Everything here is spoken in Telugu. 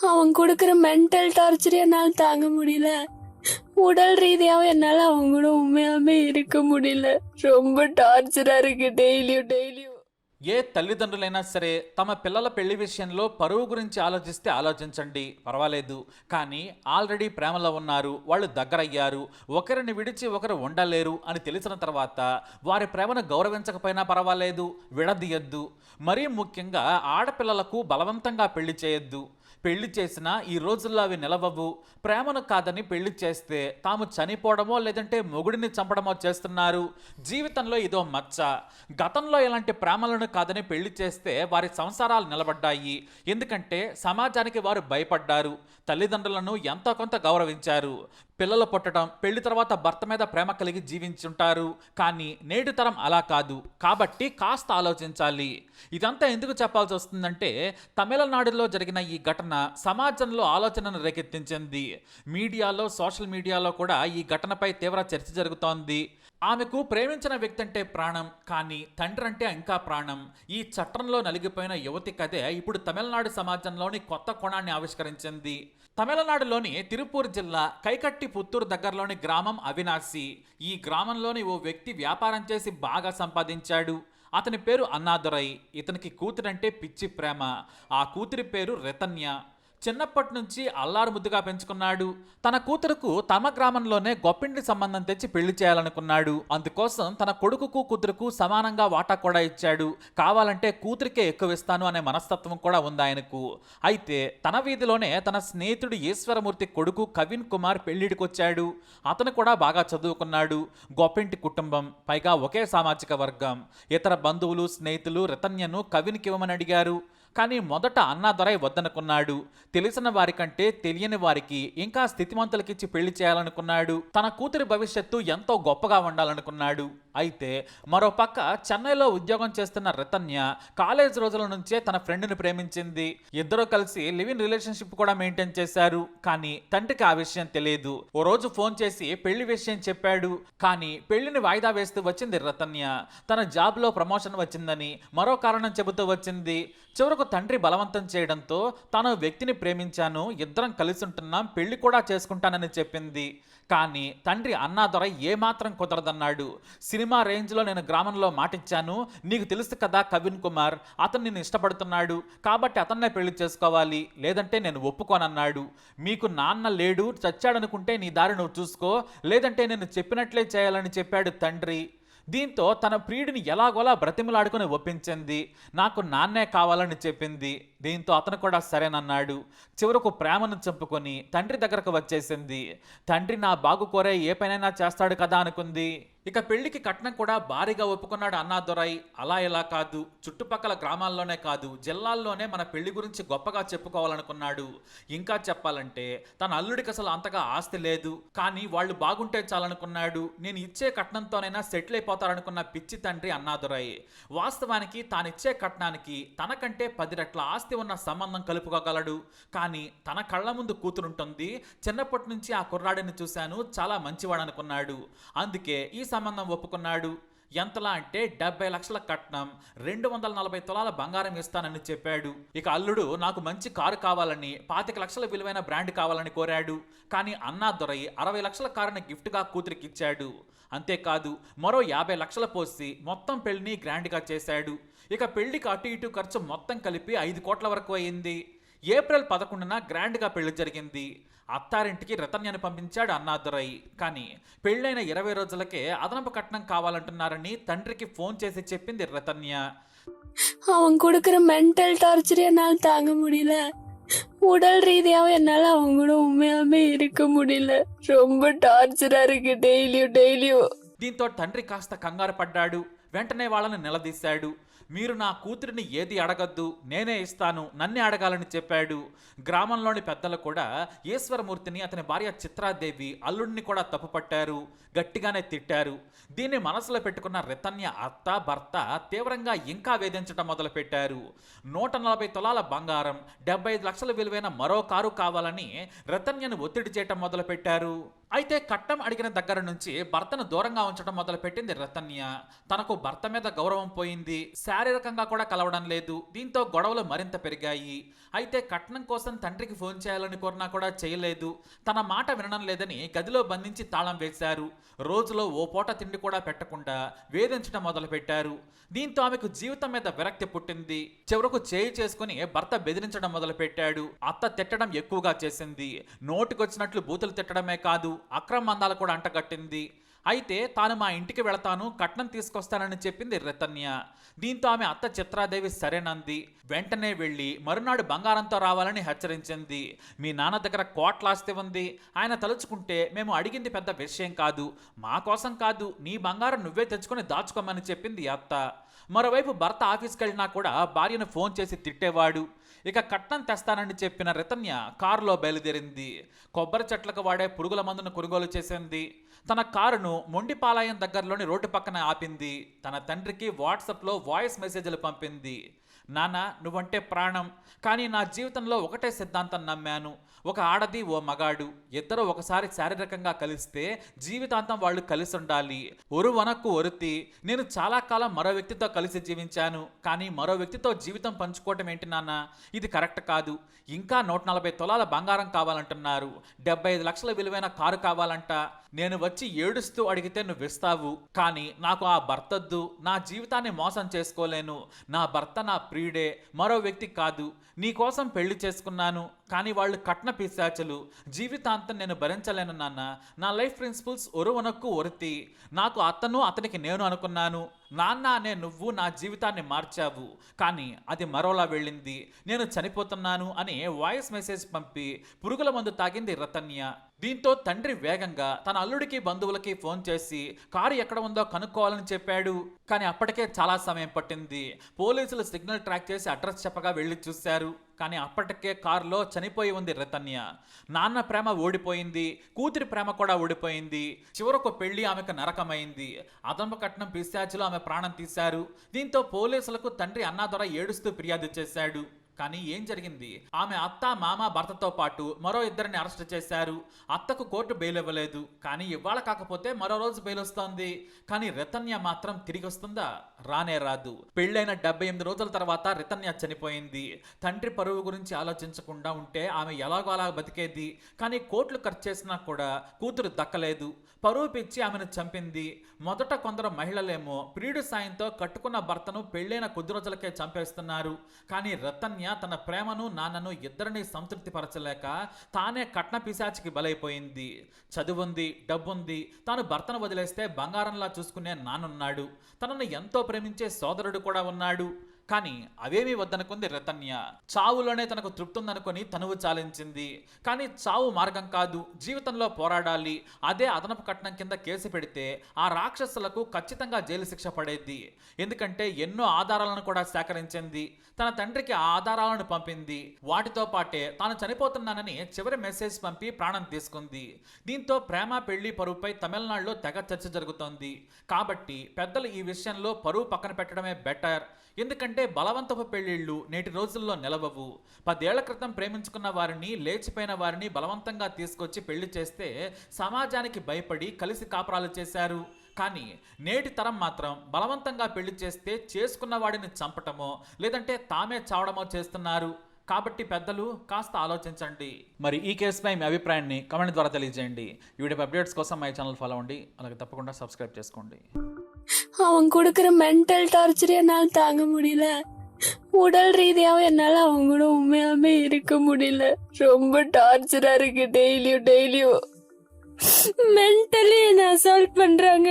அவன் கொடுக்குற மென்டல் டார்ச்சர் என்னால் தாங்க முடியல. உடல் ரீதியாகவும் என்னால் அவங்க கூட இருக்க முடியல. ரொம்ப டார்ச்சராக இருக்கு டெய்லியும் டெய்லியும் ఏ తల్లిదండ్రులైనా సరే తమ పిల్లల పెళ్ళి విషయంలో పరువు గురించి ఆలోచిస్తే ఆలోచించండి. పర్వాలేదు. కానీ ఆల్రెడీ ప్రేమలో ఉన్నారు. వాళ్ళు దగ్గరయ్యారు. ఒకరిని విడిచి ఒకరు ఉండలేరు అని తెలిసిన తర్వాత వారి ప్రేమను గౌరవించకపోయినా పర్వాలేదు. విడదీయద్దు. మరీ ముఖ్యంగా ఆడపిల్లలకు బలవంతంగా పెళ్ళి చేయొద్దు. పెళ్ళి చేసినా ఈ రోజుల్లో అవి నిలవవు. ప్రేమను కాదని పెళ్ళి చేస్తే తాము చనిపోవడమో లేదంటే మొగుడిని చంపడమో చేస్తున్నారు. జీవితంలో ఇదో మచ్చ. గతంలో ఇలాంటి ప్రేమలను కాదని పెళ్ళి చేస్తే వారి సంసారాలు నిలబడ్డాయి. ఎందుకంటే సమాజానికి వారు భయపడ్డారు. తల్లిదండ్రులను ఎంతో కొంత గౌరవించారు. పిల్లలు పుట్టడం పెళ్ళి తర్వాత భర్త మీద ప్రేమ కలిగి జీవించుంటారు. కానీ నేటి తరం అలా కాదు. కాబట్టి కాస్త ఆలోచించాలి. ఇదంతా ఎందుకు చెప్పాల్సి వస్తుందంటే తమిళనాడులో జరిగిన ఈ ఘటన సమాజంలో ఆలోచనను రేకెత్తించింది. మీడియాలో సోషల్ మీడియాలో కూడా ఈ ఘటనపై తీవ్ర చర్చ జరుగుతోంది. ఆమెకు ప్రేమించిన వ్యక్తి అంటే ప్రాణం కానీ తండ్రి అంటే ఇంకా ప్రాణం. ఈ చట్టంలో నలిగిపోయిన యువతి కథే ఇప్పుడు తమిళనాడు సమాజంలోని కొత్త కోణాన్ని ఆవిష్కరించింది. తమిళనాడులోని తిరుపూర్ జిల్లా కైకట్టి పుత్తూరు దగ్గరలోని గ్రామం అవినాశి. ఈ గ్రామంలోని ఓ వ్యక్తి వ్యాపారం చేసి బాగా సంపాదించాడు. అతని పేరు అన్నాదురై. ఇతనికి కూతురంటే పిచ్చి ప్రేమ. ఆ కూతురి పేరు రతన్య. చిన్నప్పటి నుంచి అల్లారు ముద్దుగా పెంచుకున్నాడు. తన కూతురుకు తమ గ్రామంలోనే గొప్పిండి సంబంధం తెచ్చి పెళ్ళి చేయాలనుకున్నాడు. అందుకోసం తన కొడుకుకు కూతురుకు సమానంగా వాటా కూడా ఇచ్చాడు. కావాలంటే కూతురికే ఎక్కువ ఇస్తాను అనే మనస్తత్వం కూడా ఉంది ఆయనకు. అయితే తన వీధిలోనే తన స్నేహితుడు ఈశ్వరమూర్తి కొడుకు కవిన్ కుమార్ పెళ్ళిడికొచ్చాడు అతను కూడా బాగా చదువుకున్నాడు. గొప్పింటి కుటుంబం పైగా ఒకే సామాజిక వర్గం. ఇతర బంధువులు స్నేహితులు రతన్యను కవిన్కి ఇవ్వమని అడిగారు. కానీ మొదట అన్నాదొరై వద్దనుకున్నాడు. తెలిసిన వారికంటే తెలియని వారికి ఇంకా స్థితిమంతులకిచ్చి పెళ్ళి చేయాలనుకున్నాడు. తన కూతురి భవిష్యత్తు ఎంతో గొప్పగా ఉండాలనుకున్నాడు. అయితే మరోపక్క చెన్నైలో ఉద్యోగం చేస్తున్న రతన్య కాలేజ్ రోజుల నుంచే తన ఫ్రెండ్ని ప్రేమించింది. ఇద్దరూ కలిసి లివ్ ఇన్ రిలేషన్షిప్ కూడా మెయింటైన్ చేశారు. కానీ తండ్రికి ఆ విషయం తెలియదు. ఓ రోజు ఫోన్ చేసి పెళ్ళి విషయం చెప్పాడు. కానీ పెళ్ళిని వాయిదా వేస్తూ వచ్చింది రతన్య. తన జాబ్లో ప్రమోషన్ వచ్చిందని మరో కారణం చెబుతూ వచ్చింది. చివరకు తండ్రి బలవంతం చేయడంతో తాను వ్యక్తిని ప్రేమించాను. ఇద్దరం కలిసి ఉంటున్నాం. పెళ్ళి కూడా చేసుకుంటానని చెప్పింది. కానీ తండ్రి అన్నాదొర ఏమాత్రం కుదరదన్నాడు. సినిమా రేంజ్లో నేను గ్రామంలో మాటిచ్చాను. నీకు తెలుసు కదా కవిన్ కుమార్ అతను నిన్ను ఇష్టపడుతున్నాడు. కాబట్టి అతన్నే పెళ్ళి చేసుకోవాలి. లేదంటే నేను ఒప్పుకోనన్నాడు. మీకు నాన్న లేడు చచ్చాడనుకుంటే నీ దారి నువ్వు చూసుకో. లేదంటే నేను చెప్పినట్లే చేయాలని చెప్పాడు తండ్రి. దీంతో తన ప్రియుడిని ఎలాగోలా బ్రతిమలాడుకుని ఒప్పించింది. నాకు నాన్నే కావాలని చెప్పింది. దీంతో అతను కూడా సరేనన్నాడు. చివరకు ప్రేమను చంపుకొని తండ్రి దగ్గరకు వచ్చేసింది. తండ్రి నా బాగు కోరే ఏ పనైనా చేస్తాడు కదా అనుకుంది. ఇక పెళ్ళికి కట్నం కూడా భారీగా ఒప్పుకున్నాడు అన్నాదొరై. అలా ఇలా కాదు? చుట్టుపక్కల గ్రామాల్లోనే కాదు జిల్లాల్లోనే మన పెళ్ళి గురించి గొప్పగా చెప్పుకోవాలనుకున్నాడు. ఇంకా చెప్పాలంటే తన అల్లుడికి అసలు అంతగా ఆస్తి లేదు. కానీ వాళ్ళు బాగుంటే చాలనుకున్నాడు. నేను ఇచ్చే కట్నంతోనైనా సెటిల్ అయిపోతారనుకున్న పిచ్చి తండ్రి అన్నాదురై. వాస్తవానికి తానిచ్చే కట్నానికి తనకంటే పది రెట్ల ఆస్తి ఉన్న సంబంధం కలుపుకోగలడు. కానీ తన కళ్ళ ముందు కూతురుంటుంది. చిన్నప్పటి నుంచి ఆ కుర్రాడిని చూశాను. చాలా మంచివాడు అనుకున్నాడు అందుకే ఈ సంబంధం ఒప్పుకున్నాడు? ఎంతలా అంటే డెబ్బై లక్షల కట్నం రెండు వందల నలభై తులాల బంగారం ఇస్తానని చెప్పాడు. ఇక అల్లుడు నాకు మంచి కారు కావాలని పాతిక లక్షల విలువైన బ్రాండ్ కావాలని కోరాడు. కానీ అన్నా దొరై అరవై లక్షల కారుని గిఫ్ట్గా కూతురికి ఇచ్చాడు అంతేకాదు మరో యాభై లక్షల పోసి మొత్తం పెళ్ళిని గ్రాండ్గా చేశాడు. ఇక పెళ్ళికి అటు ఇటు ఖర్చు మొత్తం కలిపి ఐదు కోట్ల వరకు అయింది. ఏప్రిల్ పదకొండున గ్రాండ్గా పెళ్లి జరిగింది అత్తారింటికి రతన్యను పంపించాడు అన్నాదురై కానీ పెళ్ళైన ఇరవై రోజులకే అదనపు కట్నం కావాలంటున్నారని తండ్రికి ఫోన్ చేసి చెప్పింది రతన్య அவன் கொடுக்குற மென்டல் டார்ச்சர் என்னால் தாங்க முடியல உடல் ரீதியாவும் என்னால அவங்க கூட உண்மையாவே இருக்க முடியல ரொம்ப டார்ச்சரா இருக்கு டெய்லியும் டெய்லியும் దీంతో తండ్రి కాస్త కంగారు పడ్డాడు వెంటనే వాళ్ళని నిలదీశాడు మీరు నా కూతురిని ఏది అడగద్దు నేనే ఇస్తాను నన్నే అడగాలని చెప్పాడు. గ్రామంలోని పెద్దలు కూడా ఈశ్వరమూర్తిని అతని భార్య చిత్రాదేవి అల్లుడిని కూడా తప్పుపట్టారు గట్టిగానే తిట్టారు. దీన్ని మనసులో పెట్టుకున్న రితన్య అత్త భర్త తీవ్రంగా ఇంకా వేధించడం మొదలుపెట్టారు. నూట నలభై తులాల బంగారం డెబ్బై ఐదు లక్షల విలువైన మరో కారు కావాలని రతన్యను ఒత్తిడి చేయటం మొదలుపెట్టారు. అయితే కట్నం అడిగిన దగ్గర నుంచి భర్తను దూరంగా ఉంచడం మొదలుపెట్టింది రతన్య. తనకు భర్త మీద గౌరవం పోయింది. శారీరకంగా కూడా కలవడం లేదు. దీంతో గొడవలు మరింత పెరిగాయి. అయితే కట్నం కోసం తండ్రికి ఫోన్ చేయాలని కోరినా కూడా చేయలేదు. తన మాట వినడం లేదని గదిలో బంధించి తాళం వేశారు. రోజులో ఓ పూట తిండి కూడా పెట్టకుండా వేధించడం మొదలుపెట్టారు. దీంతో ఆమెకు జీవితం మీద విరక్తి పుట్టింది. చివరకు చేయి చేసుకుని భర్త బెదిరించడం మొదలుపెట్టాడు. అత్త తిట్టడం ఎక్కువగా చేసింది. నోటికొచ్చినట్లు బూతులు తిట్టడమే కాదు. అక్రమందాలు కూడా అంటగట్టింది. అయితే తాను మా ఇంటికి వెళతాను కట్నం తీసుకొస్తానని చెప్పింది రతన్య. దీంతో ఆమె అత్త చిత్రాదేవి సరేనంది. వెంటనే వెళ్ళి మరునాడు బంగారంతో రావాలని హెచ్చరించింది. మీ నాన్న దగ్గర కోట్లాస్తి ఉంది. ఆయన తలుచుకుంటే మేము అడిగింది పెద్ద విషయం కాదు. మా కోసం కాదు నీ బంగారం నువ్వే తెచ్చుకొని దాచుకోమని చెప్పింది అత్త. మరోవైపు భర్త ఆఫీస్కి వెళ్ళినా కూడా భార్యను ఫోన్ చేసి తిట్టేవాడు. ఇక కట్నం తెస్తానని చెప్పిన రితన్య కారులో బయలుదేరింది. కొబ్బరి చెట్లకు వాడే పురుగుల మందును కొనుగోలు చేసింది. తన కారును మొండిపాలయం దగ్గరలోని రోడ్డు పక్కన ఆపింది. తన తండ్రికి వాట్సాప్లో వాయిస్ మెసేజ్లు పంపింది. నాన్న నువ్వంటే ప్రాణం. కానీ నా జీవితంలో ఒకటే సిద్ధాంతం నమ్మాను. ఒక ఆడది ఓ మగాడు. ఇద్దరు ఒకసారి శారీరకంగా కలిస్తే జీవితాంతం వాళ్ళు కలిసి ఉండాలి ఒరు వనక్కు ఒరుతి. నేను చాలా కాలం మరో వ్యక్తితో కలిసి జీవించాను. కానీ మరో వ్యక్తితో జీవితం పంచుకోవటం ఏంటి నాన్న? ఇది కరెక్ట్ కాదు. ఇంకా నూట నలభై తొలాల బంగారం కావాలంటున్నారు. డెబ్బై ఐదు లక్షల విలువైన కారు కావాలంట. నేను వచ్చి ఏడుస్తూ అడిగితే నువ్వు ఇస్తావు. కానీ నాకు ఆ భర్తద్దు. నా జీవితాన్ని మోసం చేసుకోలేను. నా భర్త నా ప్రియుడే మరో వ్యక్తి కాదు. నీ కోసం పెళ్ళి చేసుకున్నాను. కానీ వాళ్ళు కట్న పిశాచలు. జీవితాంతం నేను భరించలేను నాన్న. నా లైఫ్ ప్రిన్సిపల్స్ ఒరువనక్కు ఒరితి. నాకు అతను అతనికి నేను అనుకున్నాను. నాన్న అనే నువ్వు నా జీవితాన్ని మార్చావు. కానీ అది మరోలా వెళ్ళింది. నేను చనిపోతున్నాను అని వాయిస్ మెసేజ్ పంపి పురుగుల మందు తాగింది రతన్య. దీంతో తండ్రి వేగంగా తన అల్లుడికి బంధువులకి ఫోన్ చేసి కారు ఎక్కడ ఉందో కనుక్కోవాలని చెప్పాడు. కానీ అప్పటికే చాలా సమయం పట్టింది. పోలీసులు సిగ్నల్ ట్రాక్ చేసి అడ్రస్ చెప్పగా వెళ్ళి చూశారు. కానీ అప్పటికే కారులో చనిపోయి ఉంది రతన్య. నాన్న ప్రేమ ఓడిపోయింది కూతురి ప్రేమ కూడా ఓడిపోయింది. చివరకు పెళ్ళి ఆమెకు నరకమైంది. అదనపు కట్నం పిశాచిలో ఆమె ప్రాణం తీశారు. దీంతో పోలీసులకు తండ్రి అన్నాదొర ఏడుస్తూ ఫిర్యాదు చేశాడు. కానీ ఏం జరిగింది? ఆమె అత్త మామ భర్తతో పాటు మరో ఇద్దరిని అరెస్ట్ చేశారు. అత్తకు కోర్టు బెయిల్ ఇవ్వలేదు. కానీ ఇవాళ కాకపోతే మరో రోజు బెయిల్ వస్తోంది. కానీ రితన్య మాత్రం తిరిగి వస్తుందా? రానే రాదు. పెళ్ళైన డెబ్బై ఎనిమిది రోజుల తర్వాత రితన్య చనిపోయింది. తండ్రి పరువు గురించి ఆలోచించకుండా ఉంటే ఆమె ఎలాగో అలా బతికేది. కానీ కోట్లు ఖర్చు చేసినా కూడా కూతురు దక్కలేదు. పరువు పిచ్చి ఆమెను చంపింది. మొదట కొందరు మహిళలేమో ప్రియుడు సాయంతో కట్టుకున్న భర్తను పెళ్ళైన కొద్ది రోజులకే చంపేస్తున్నారు. కానీ రతన్య తన ప్రేమను నాన్నను ఇద్దరిని సంతృప్తిపరచలేక తానే కట్న పిశాచికి బలైపోయింది. చదువుంది డబ్బుంది. తాను భర్తను వదిలేస్తే బంగారంలా చూసుకునే నాన్నున్నాడు తనను ఎంతో ప్రేమించే సోదరుడు కూడా ఉన్నాడు. కానీ అవేమీ వద్దనుకుంది రతన్య. చావులోనే తనకు తృప్తుందనుకొని తనువు చాలించింది. కానీ చావు మార్గం కాదు జీవితంలో పోరాడాలి. అదే అదనపు కట్నం కింద కేసు పెడితే ఆ రాక్షసులకు ఖచ్చితంగా జైలు శిక్ష పడేది ఎందుకంటే ఎన్నో ఆధారాలను కూడా సేకరించింది. తన తండ్రికి ఆ ఆధారాలను పంపింది. వాటితో పాటే తాను చనిపోతున్నానని చివరి మెసేజ్ పంపి ప్రాణం తీసుకుంది. దీంతో ప్రేమ పెళ్ళి పరువుపై తమిళనాడులో తెగ చర్చ జరుగుతోంది. కాబట్టి పెద్దలు ఈ విషయంలో పరువు పక్కన పెట్టడమే బెటర్. ఎందుకంటే బలవంతపు పెళ్ళిళ్ళు నేటి రోజుల్లో నిలవవు. పదేళ్ళ క్రితం ప్రేమించుకున్న వారిని లేచిపోయిన వారిని బలవంతంగా తీసుకొచ్చి పెళ్ళి చేస్తే సమాజానికి భయపడి కలిసి కాపురాలు చేశారు. కానీ నేటి తరం మాత్రం బలవంతంగా పెళ్ళి చేస్తే చేసుకున్న వాడిని చంపటమో లేదంటే తామే చావడమో చేస్తున్నారు. కాబట్టి పెద్దలు కాస్త ఆలోచించండి. మరి ఈ కేసుపై మీ అభిప్రాయాన్ని కమెంట్ ద్వారా తెలియజేయండి. ఈ వీడియో అప్డేట్స్ కోసం మై ఛానల్ ఫాలో అవ్వండి. అలాగే తప్పకుండా సబ్స్క్రైబ్ చేసుకోండి. அவன் கொடுக்குற மென்டல் டார்ச்சர் என்னால் தாங்க முடியல. உடல் ரீதியாவும் என்னால அவங்க கூட உண்மையாலுமே இருக்க முடியல. ரொம்ப டார்ச்சரா இருக்கு டெய்லியும் டெய்லியும் மென்டலி என்ன அசால்ட் பண்றாங்க.